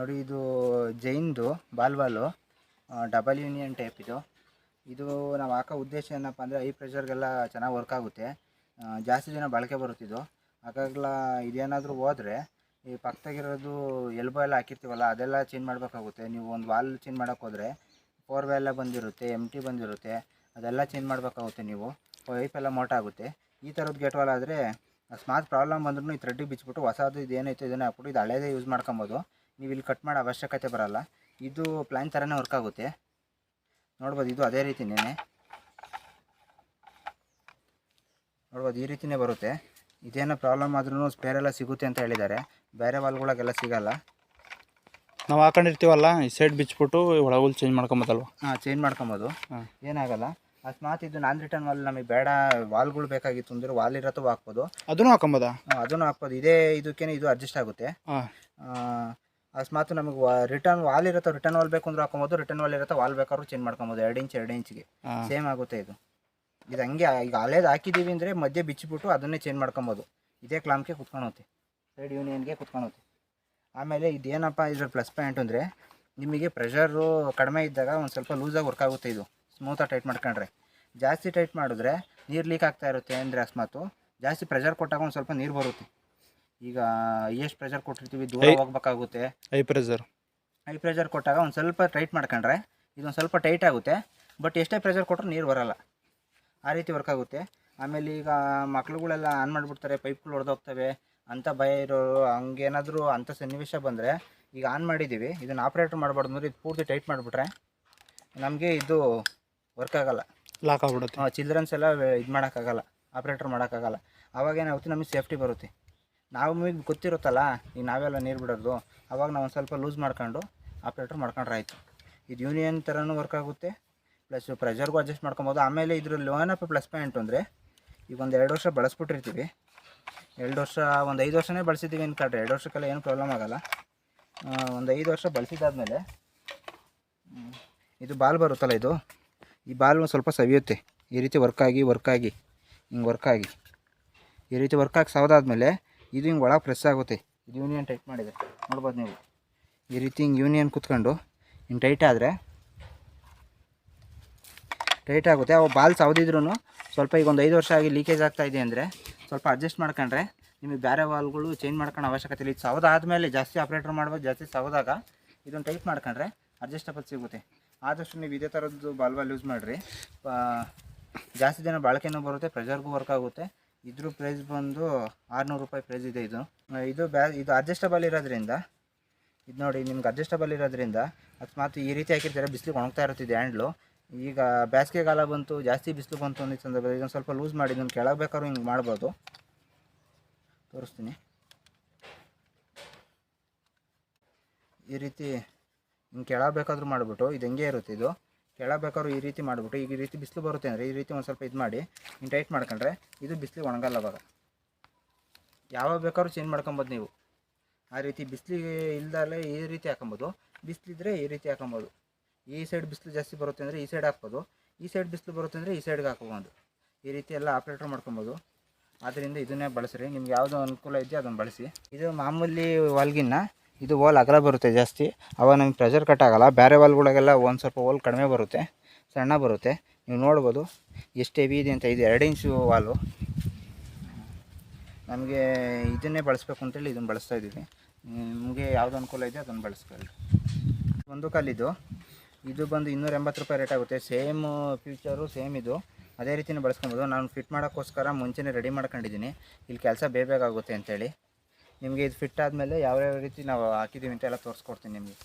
ನೋಡಿ, ಇದು ಜೈನ್ದು ball ball double union type ಇದು. ಇದು ನಾವು ಹಾಕೋ ಉದ್ದೇಶ ಏನಪ್ಪ ಅಂದರೆ ಹೈ ಪ್ರೆಷರ್ಗೆಲ್ಲ ಚೆನ್ನಾಗಿ ವರ್ಕ್ ಆಗುತ್ತೆ. ಜಾಸ್ತಿ ದಿನ ಬಳಕೆ ಬರುತ್ತಿದ್ದು ಹಾಗಾಗಲ್ಲ ಇದೇನಾದರೂ ಹೋದರೆ, ಈ ಪಕ್ಕದಾಗಿರೋದು ಎಲ್ಬೋ ಎಲ್ಲ ಹಾಕಿರ್ತೀವಲ್ಲ, ಅದೆಲ್ಲ ಚೇಂಜ್ ಮಾಡಬೇಕಾಗುತ್ತೆ. ನೀವು ಒಂದು ವಾಲ್ ಚೇಂಜ್ ಮಾಡೋಕ್ಕೆ ಹೋದರೆ ಫೋರ್ ವೇ ಎಲ್ಲ ಬಂದಿರುತ್ತೆ ಎಂ ಟಿ ಬಂದಿರುತ್ತೆ, ಅದೆಲ್ಲ ಚೇಂಜ್ ಮಾಡಬೇಕಾಗುತ್ತೆ ನೀವು. ಪೈಪ್ ಎಲ್ಲ ಮೋಟ ಆಗುತ್ತೆ. ಈ ಥರದ್ದು ಗೇಟ್ ವಾಲ್ ಆದರೆ, ಅಕಸ್ಮಾತ್ ಪ್ರಾಬ್ಲಮ್ ಬಂದ್ರೂ ಈ ಥ್ರೆಡ್ಡಿಗೆ ಬಿಚ್ಚಿಬಿಟ್ಟು ಹೊಸದು ಇದೇನೈತೆ ಇದನ್ನೇ ಹಾಕ್ಬಿಟ್ಟು ಇದು ಹಳೇದೇ ಯೂಸ್ ಮಾಡ್ಕೊಬೋದು. ನೀವು ಇಲ್ಲಿ ಕಟ್ ಮಾಡೋ ಅವಶ್ಯಕತೆ ಬರಲ್ಲ. ಇದು ಪ್ಲ್ಯಾನ್ ಥರನೇ ವರ್ಕ್ ಆಗುತ್ತೆ. ನೋಡ್ಬೋದು ಇದು ಅದೇ ರೀತಿ ರೀತಿನೇ ನೋಡ್ಬೋದು ಈ ರೀತಿಯೇ ಬರುತ್ತೆ. ಇದೇನೋ ಪ್ರಾಬ್ಲಮ್ ಆದ್ರೂ ಸ್ಪೇರ್ ಎಲ್ಲ ಸಿಗುತ್ತೆ ಅಂತ ಹೇಳಿದ್ದಾರೆ. ಬೇರೆ ವಾಲ್ಗಳಿಗೆಲ್ಲ ಸಿಗಲ್ಲ. ನಾವು ಹಾಕೊಂಡಿರ್ತೀವಲ್ಲ ಈ ಸೈಡ್ ಬಿಚ್ಚಿಬಿಟ್ಟು ಒಳಗುಲ್ ಚೇಂಜ್ ಮಾಡ್ಕೊಂಬೋದಲ್ವ? ಹಾಂ ಚೇಂಜ್ ಮಾಡ್ಕೊಬೋದು. ಹಾಂ. ಏನಾಗಲ್ಲ. ಅಕಸ್ಮಾತ್ ಇದು ನಾನ್ ರಿಟರ್ನ್ ವಾಲ್ ನಮಗೆ ಬೇಡ ವಾಲ್ಗಳು ಬೇಕಾಗಿತ್ತು ಅಂದ್ರೆ ವಾಲ್ ಇರತ್ತೂ ಹಾಕ್ಬೋದು. ಅದನ್ನು ಹಾಕೊಂಬೋದಾ ಅದನ್ನು ಹಾಕ್ಬೋದು. ಇದೇ ಇದಕ್ಕೇನೆ ಇದು ಅಡ್ಜಸ್ಟ್ ಆಗುತ್ತೆ. ಅಕಸ್ಮಾತ್ ನಮಗೆ ರಿಟರ್ನ್ ವಾಲ್ ಇರುತ್ತೆ ರಿಟರ್ನ್ ವಾಲ್ ಬೇಕು ಅಂದ್ರೆ ಹಾಕೊಬೋದು ರಿಟರ್ನ್ ವಾಲ್ ಇರುತ್ತೆ ವಾಲ್ ಬೇಕಾದ್ರೂ ಚೇಂಜ್ ಮಾಡ್ಕೊಬೋದು ಎರಡು ಇಂಚ್ ಎರಡು ಇಂಚ್ಗೆ ಸೇಮ್ ಆಗುತ್ತೆ ಇದು. ಇದು ಹಂಗೆ ಈಗ ಹಳೇದು ಹಾಕಿದ್ದೀವಿ ಅಂದರೆ ಮಧ್ಯೆ ಬಿಚ್ಚಿಬಿಟ್ಟು ಅದನ್ನೇ ಚೇಂಜ್ ಮಾಡ್ಕೊಬೋದು. ಇದೇ ಕ್ಲಾಮ್ಗೆ ಕುತ್ಕೊಳುತ್ತೆ ಸೈಡ್ ಯೂನಿಯನ್ಗೆ ಕುತ್ಕೊಳುತ್ತೆ ಆಮೇಲೆ ಇದೇನಪ್ಪ ಇದ್ರ ಪ್ಲಸ್ ಪಾಯಿಂಟ್ ಅಂದರೆ ನಿಮಗೆ ಪ್ರೆಷರು ಕಡಿಮೆ ಇದ್ದಾಗ ಒಂದು ಸ್ವಲ್ಪ ಲೂಸಾಗಿ ವರ್ಕ್ ಆಗುತ್ತೆ ಇದು. ಸ್ಮೂತಾಗಿ ಟೈಟ್ ಮಾಡ್ಕೊಂಡ್ರೆ. ಜಾಸ್ತಿ ಟೈಟ್ ಮಾಡಿದ್ರೆ ನೀರು ಲೀಕ್ ಆಗ್ತಾ ಇರುತ್ತೆ ಅಂದರೆ ಅಸ್ಮಾತು. ಜಾಸ್ತಿ ಪ್ರೆಷರ್ ಕೊಟ್ಟಾಗ ಒಂದು ಸ್ವಲ್ಪ ನೀರು ಬರುತ್ತೆ. ಈಗ ಎಷ್ಟು ಪ್ರೆಷರ್ ಕೊಟ್ಟಿರ್ತೀವಿ ದೂರ ಐ- ಹೋಗ್ಬೇಕಾಗುತ್ತೆ. ಹೈ ಪ್ರೆಸರ್ ಹೈ ಪ್ರೆಷರ್ ಕೊಟ್ಟಾಗ ಒಂದು ಸ್ವಲ್ಪ ಟೈಟ್ ಮಾಡ್ಕೊಂಡ್ರೆ ಇದೊಂದು ಸ್ವಲ್ಪ ಟೈಟ್ ಆಗುತ್ತೆ. ಬಟ್ ಎಷ್ಟೇ ಪ್ರೆಷರ್ ಕೊಟ್ಟರು ನೀರು ಬರಲ್ಲ. ಆ ರೀತಿ ವರ್ಕ್ ಆಗುತ್ತೆ. ಆಮೇಲೆ ಈಗ ಮಕ್ಳುಗಳೆಲ್ಲ ಆನ್ ಮಾಡಿಬಿಡ್ತಾರೆ ಪೈಪ್ಗಳು ಹೊಡೆದೋಗ್ತವೆ ಅಂತ ಭಯ ಇರೋರು ಹಂಗೇನಾದರೂ ಅಂಥ ಸನ್ನಿವೇಶ ಬಂದರೆ ಈಗ ಆನ್ ಮಾಡಿದ್ದೀವಿ ಇದನ್ನು ಆಪ್ರೇಟ್ ಮಾಡಬಾರ್ದು ಅಂದ್ರೆ ಇದು ಪೂರ್ತಿ ಟೈಟ್ ಮಾಡಿಬಿಟ್ರೆ ನಮಗೆ ಇದು ವರ್ಕ್ ಆಗಲ್ಲ. ಲಾಕ್ ಆಗ್ಬಿಡುತ್ತೆ. ಚಿಲ್ಡ್ರನ್ಸ್ ಎಲ್ಲ ಇದು ಮಾಡೋಕ್ಕಾಗಲ್ಲ ಆಪ್ರೇಟ್ರ್ ಮಾಡೋಕ್ಕಾಗಲ್ಲ. ಆವಾಗೇನಾಗುತ್ತೆ ನಮಗೆ ಸೇಫ್ಟಿ ಬರುತ್ತೆ. ನಮಗೆ ಗೊತ್ತಿರುತ್ತಲ್ಲ ಈಗ ನಾವೆಲ್ಲ ನೀರು ಬಿಡೋದು. ಅವಾಗ ನಾವು ಒಂದು ಸ್ವಲ್ಪ ಲೂಸ್ ಮಾಡ್ಕೊಂಡು ಆಪ್ರೇಟ್ರ್ ಮಾಡ್ಕೊಂಡ್ರೆ ಆಯಿತು. ಇದು ಯೂನಿಯನ್ ಥರನೂ ವರ್ಕ್ ಆಗುತ್ತೆ. ಪ್ಲಸ್ ಪ್ರೆಷರ್ಗೂ ಅಡ್ಜಸ್ಟ್ ಮಾಡ್ಕೊಬೋದು. ಆಮೇಲೆ ಇದ್ರಲ್ಲಿ ಏನಪ್ಪ ಪ್ಲಸ್ ಪಾಯಿಂಟ್ ಅಂದರೆ, ಈಗ ಒಂದು ಎರಡು ವರ್ಷ ಬಳಸ್ಬಿಟ್ಟಿರ್ತೀವಿ. ಎರಡು ವರ್ಷ, ಒಂದು ಐದು ವರ್ಷನೇ ಬಳಸಿದ್ದೀವಿ ಅಂದ್ಕೊಂಡ್ರೆ ಎರಡು ವರ್ಷಕ್ಕೆಲ್ಲ ಏನು ಪ್ರಾಬ್ಲಮ್ ಆಗೋಲ್ಲ. ಒಂದು ಐದು ವರ್ಷ ಬಳಸಿದಾದ್ಮೇಲೆ ಇದು ಬಾಲ್ ಬರುತ್ತಲ್ಲ ಇದು? ಈ ಬಾಲ್ ಸ್ವಲ್ಪ ಸವಿಯುತ್ತೆ. ಈ ರೀತಿ ವರ್ಕಾಗಿ ವರ್ಕಾಗಿ ಹಿಂಗೆ ವರ್ಕಾಗಿ ಈ ರೀತಿ ವರ್ಕಾಗಿ ಸವದಾದ್ಮೇಲೆ ಇದು ಹಿಂಗೆ ಒಳಗೆ ಪ್ರೆಸ್ ಆಗುತ್ತೆ. ಇದು ಯೂನಿಯನ್ ಟೈಟ್ ಮಾಡಿದೆ. ನೋಡ್ಬೋದು ನೀವು. ಈ ರೀತಿ ಹಿಂಗೆ ಯೂನಿಯನ್ ಕುತ್ಕೊಂಡು ಹಿಂಗೆ ಟೈಟ್ ಆದರೆ ಟೈಟ್ ಆಗುತ್ತೆ. ಅವು ಬಾಲ್ ಸವದಿದ್ರೂ ಸ್ವಲ್ಪ ಈಗ ಒಂದು ಐದು ವರ್ಷ ಆಗಿ ಲೀಕೇಜ್ ಆಗ್ತಾ ಇದೆ ಅಂದರೆ ಸ್ವಲ್ಪ ಅಡ್ಜಸ್ಟ್ ಮಾಡ್ಕೊಂಡ್ರೆ ನಿಮಗೆ ಬೇರೆ ವಾಲ್ಗಳು ಚೇಂಜ್ ಮಾಡ್ಕೊಳ್ಳೋ ಅವಶ್ಯಕತೆ ಇಲ್ಲ. ಇದು ಆದಮೇಲೆ ಜಾಸ್ತಿ ಆಪ್ರೇಟರ್ ಮಾಡ್ಬೋದು, ಜಾಸ್ತಿ ಸೌದಾಗ ಇದನ್ನು ಟೈಟ್ ಮಾಡ್ಕೊಂಡ್ರೆ ಅಡ್ಜಸ್ಟಬಲ್ ಸಿಗುತ್ತೆ. ಆದಷ್ಟು ನೀವು ಇದೇ ಥರದ್ದು ಬಾಲ್ ಬಾಲ್ ಯೂಸ್ ಮಾಡಿರಿ. ಜಾಸ್ತಿ ದಿನ ಬಾಳಿಕೆನೂ ಬರುತ್ತೆ ಪ್ರೆಷರ್ಗೂ ವರ್ಕ್ ಆಗುತ್ತೆ. ಇದ್ರ ಪ್ರೈಸ್ ಬಂದು ಆರುನೂರು ರೂಪಾಯಿ ಪ್ರೈಸ್ ಇದೆ ಇದು. ಇದು ಬ್ಯಾ, ಇದು ಅಡ್ಜಸ್ಟಬಲ್ ಇರೋದ್ರಿಂದ, ಇದು ನೋಡಿ ನಿಮ್ಗೆ ಅಡ್ಜಸ್ಟಬಲ್ ಇರೋದ್ರಿಂದ ಅಕಸ್ಮಾತ್ ಈ ರೀತಿ ಹಾಕಿರ್ತಾರೆ, ಬಿಸಿಲಿಗೆ ಒಣಗ್ತಾ ಇರುತ್ತಿದೆ ಹ್ಯಾಂಡ್ಲು ಈಗ ಬೇಸಿಗೆಗಾಲ ಬಂತು, ಜಾಸ್ತಿ ಬಿಸಿಲು ಬಂತು ಅನ್ನೋ ಸಂದರ್ಭದಲ್ಲಿ ಇದನ್ನು ಸ್ವಲ್ಪ ಲೂಸ್ ಮಾಡಿ, ಇದನ್ನು ಕೆಳಗೆ ಬೇಕಾದ್ರೂ ಹಿಂಗೆ ಮಾಡ್ಬೋದು. ತೋರಿಸ್ತೀನಿ. ಈ ರೀತಿ ಹಿಂಗೆ ಕೆಳಗೆ ಬೇಕಾದರೂ ಮಾಡಿಬಿಟ್ಟು, ಇದು ಹೆಂಗೆ ಇರುತ್ತೆ ಇದು? ಕೆಳಗೆ ಬೇಕಾದ್ರೂ ಈ ರೀತಿ ಮಾಡಿಬಿಟ್ಟು, ಈಗ ಈ ರೀತಿ ಬಿಸಿಲು ಬರುತ್ತೆ ಅಂದರೆ ಈ ರೀತಿ ಒಂದು ಸ್ವಲ್ಪ ಇದು ಮಾಡಿ ಇನ್ ಟೈಟ್ ಮಾಡ್ಕೊಂಡ್ರೆ ಇದು ಬಿಸಿಲಿಗೆ ಒಣಗಲ್ಲ ಅವಾಗ. ಯಾವಾಗ ಬೇಕಾದ್ರೂ ಚೇಂಜ್ ಮಾಡ್ಕೊಬೋದು ನೀವು. ಆ ರೀತಿ ಬಿಸಿಲಿಗೆ ಇಲ್ದಲ್ಲೇ ಈ ರೀತಿ ಹಾಕೊಬೋದು, ಬಿಸಿಲಿದ್ರೆ ಈ ರೀತಿ ಹಾಕೊಬೋದು. ಈ ಸೈಡ್ ಬಿಸಿಲು ಜಾಸ್ತಿ ಬರುತ್ತೆ ಅಂದರೆ ಈ ಸೈಡ್ ಹಾಕ್ಬೋದು, ಈ ಸೈಡ್ ಬಿಸಿಲು ಬರುತ್ತೆ ಅಂದರೆ ಈ ಸೈಡ್ಗೆ ಹಾಕೋಬೋದು. ಈ ರೀತಿ ಎಲ್ಲ ಆಪ್ರೇಟರ್ ಮಾಡ್ಕೊಬೋದು. ಆದ್ದರಿಂದ ಇದನ್ನೇ ಬಳಸ್ರಿ, ನಿಮ್ಗೆ ಯಾವುದು ಅನುಕೂಲ ಇದೆಯೋ ಅದನ್ನು ಬಳಸಿ. ಇದು ಮಾಮೂಲಿ ವಾಲ್ಗಿನ್ನ ಇದು ವಾಲ್ ಅಗಲ ಬರುತ್ತೆ ಜಾಸ್ತಿ. ಅವಾಗ ನಮಗೆ ಪ್ರೆಷರ್ ಕಟ್ ಆಗಲ್ಲ. ಬೇರೆ ವಾಲ್ಗಳಿಗೆಲ್ಲ ಒಂದು ಸ್ವಲ್ಪ ವಾಲ್ ಕಡಿಮೆ ಬರುತ್ತೆ. ಸಣ್ಣ ಬರುತ್ತೆ. ನೀವು ನೋಡ್ಬೋದು. ಎಷ್ಟು ಹೆವಿ ಇದೆ ಅಂತ. ಇದು ಎರಡು ಇಂಚು ವಾಲು ನಮಗೆ ಇದನ್ನೇ ಬಳಸಬೇಕು ಅಂತೇಳಿ ಇದನ್ನು ಬಳಸ್ತಾ ಇದ್ದೀವಿ. ನಿಮಗೆ ಯಾವುದು ಅನುಕೂಲ ಇದೆ ಅದನ್ನು ಬಳಸ್ಕೊಳ್ಳಿ. ಒಂದು ಕಾಲಿದು ಇದು ಬಂದು ಇನ್ನೂರ ಎಂಬತ್ತು ರೂಪಾಯಿ ರೇಟ್ ಆಗುತ್ತೆ. ಸೇಮ್ ಫ್ಯೂಚರು ಸೇಮ್ ಇದು. ಅದೇ ರೀತಿಯೇ ಬಳಸ್ಕೊಬೋದು. ನಾನು ಫಿಟ್ ಮಾಡೋಕ್ಕೋಸ್ಕರ ಮುಂಚೆನೇ ರೆಡಿ ಮಾಡ್ಕೊಂಡಿದ್ದೀನಿ. ಇಲ್ಲಿ ಕೆಲಸ ಬೇಗ ಬೇಗ ಆಗುತ್ತೆ ಅಂತೇಳಿ ನಿಮಗೆ ಇದು ಫಿಟ್ ಆದಮೇಲೆ ಯಾವ್ಯಾವ ರೀತಿ ನಾವು ಹಾಕಿದ್ದೀವಿ ಅಂತ ಎಲ್ಲ ತೋರಿಸ್ಕೊಡ್ತೀನಿ ನಿಮಗೆ.